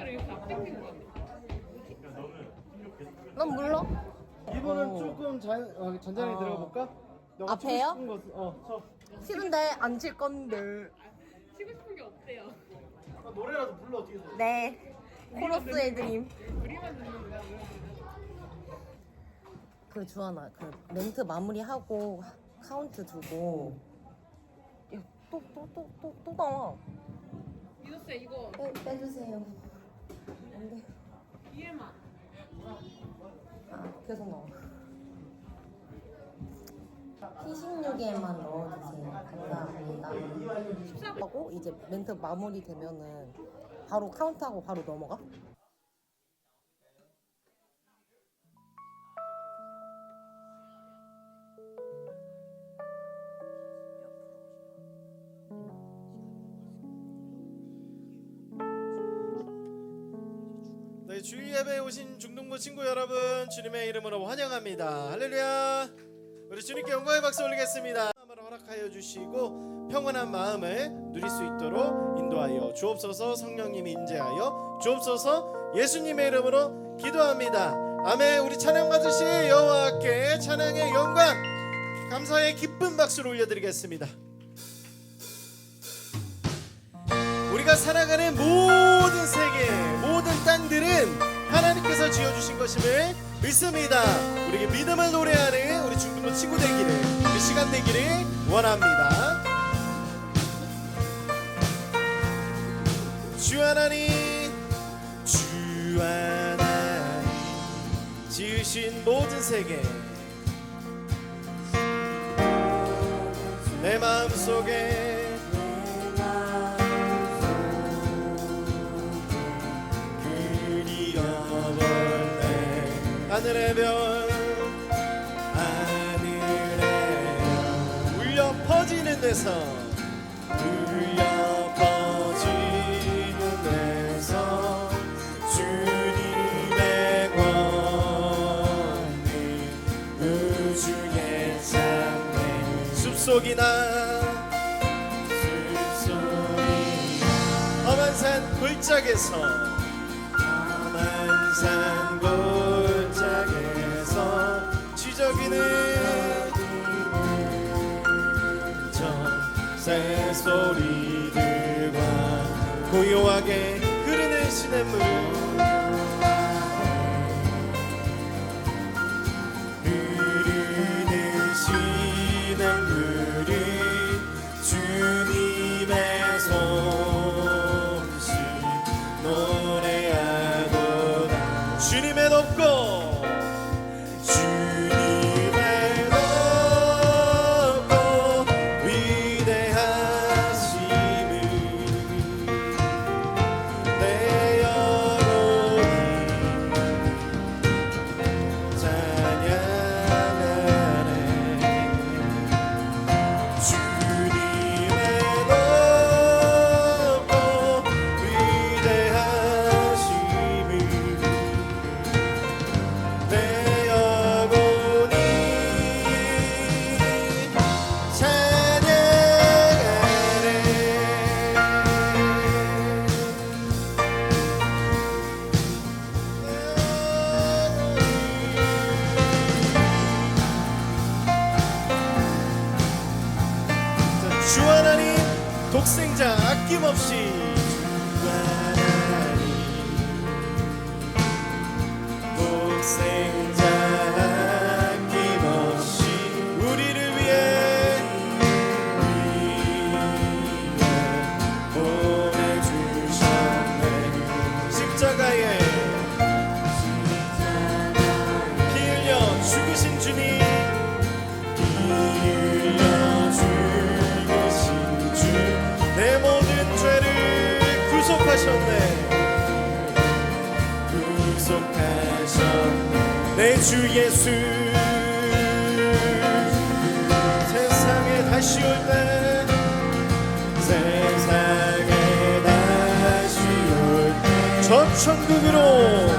사람들을 이렇게 앞당기는 거난 몰라. 이번은 어. 조금 자, 어, 전자레인 아. 들어가 볼까? 너가 치고 앞에요? 싶은 거, 어, 쳐. 싫은데 안 칠 건데. 치고 싶은 게 없대요. 아, 노래라도 불러 어떻게 돼? 네. 코러스 애드림. 우리만 듣는 거야. 그 주하나 그 멘트 마무리하고 카운트 두고. 야또또 또 또 또 나와. 이노스 이거 빼, 빼주세요. 안돼. 아 계속 나와. P16에만 넣어주세요. 감사합니다. 하고 이제 멘트 마무리 되면은 바로 카운트하고 바로 넘어가? 네, 주일 예배에 오신 중동부 친구 여러분 주님의 이름으로 환영합니다. 할렐루야. 우리 주님께 영광의 박수 올리겠습니다. 허락하여 주시고 평온한 마음을 누릴 수 있도록 인도하여 주옵소서 성령님이 인재하여 주옵소서 예수님의 이름으로 기도합니다. 아멘. 우리 찬양 받으실 여호와께 찬양의 영광 감사의 기쁜 박수를 올려드리겠습니다. 우리가 살아가는 모든 세계, 모든 땅들은 하나님께서 지어주신 것임을 믿습니다. 우리에게 믿음을 노래하는 우리 중동부 친구 되기를, 우리 시간 되기를 원합니다. 주 하나님, 주 하나님, 지으신 모든 세계, 내 마음 속에 하늘의 별 하늘의 별 울려 퍼지는 데서 울려 퍼지는 데서 주님의 권능 우주의 찬美숲속이나. 숲속이나. 험한 산 골짜기에서 소리들과 고요하게 흐르는 시냇물 독생자 아낌없이 세상에 다시 올 때. 저 천국으로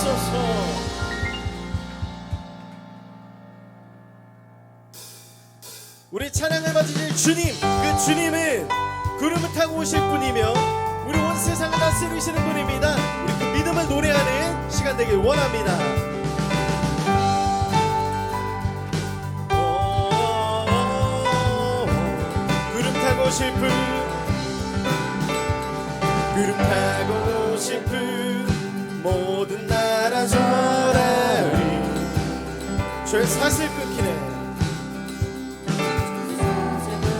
주옵소서. 우리 찬양을 받으실 주님, 그 주님은 구름을 타고 오실 분이며 우리 온 세상을 다스리시는 분입니다. 우리 그 믿음을 노래하는 시간 되길 원합니다. 싶은 그릇 타고 싶은 모든 날 찬양하래 죄 사슬 끊기네.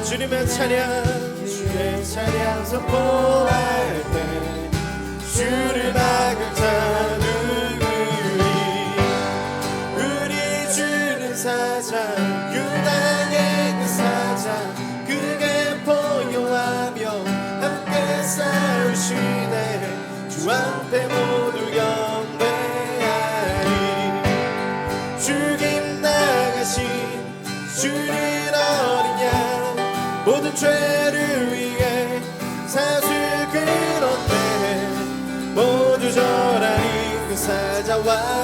주님의 찬양 주의 찬양 선포할 때 주를 나극찬 I was.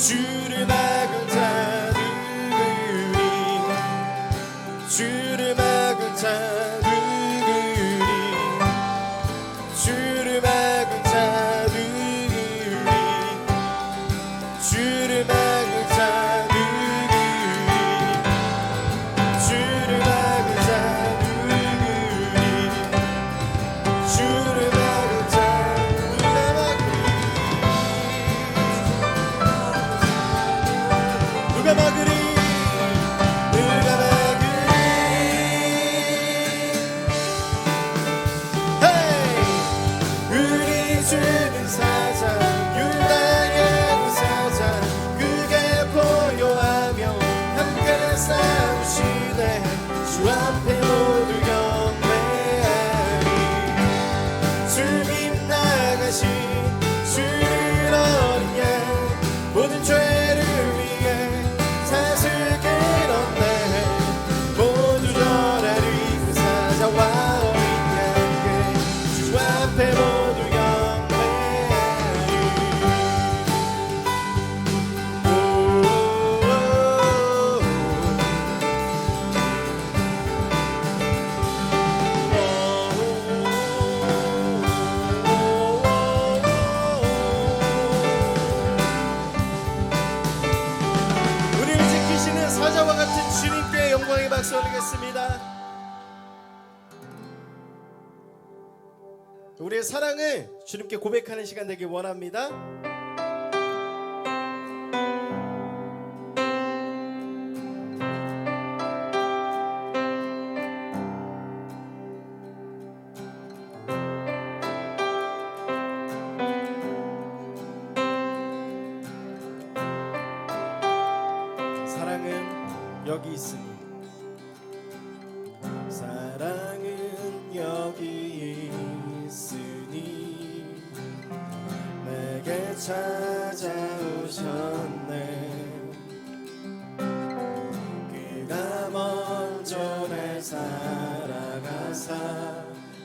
居 myself to them. Swapping 우리의 사랑을 주님께 고백하는 시간 되길 원합니다. 찾아오셨네. 그가 먼저 날 살아가사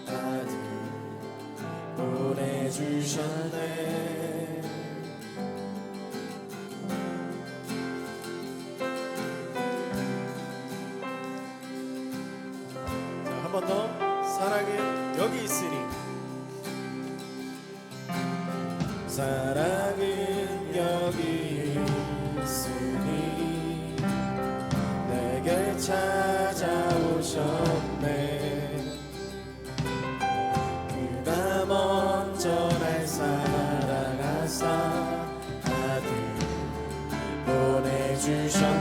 아들 보내주셨네. 한 번 더 사랑은 여기 있으니 사랑 그다 먼저 날 사랑하사 아들 보내주셨네.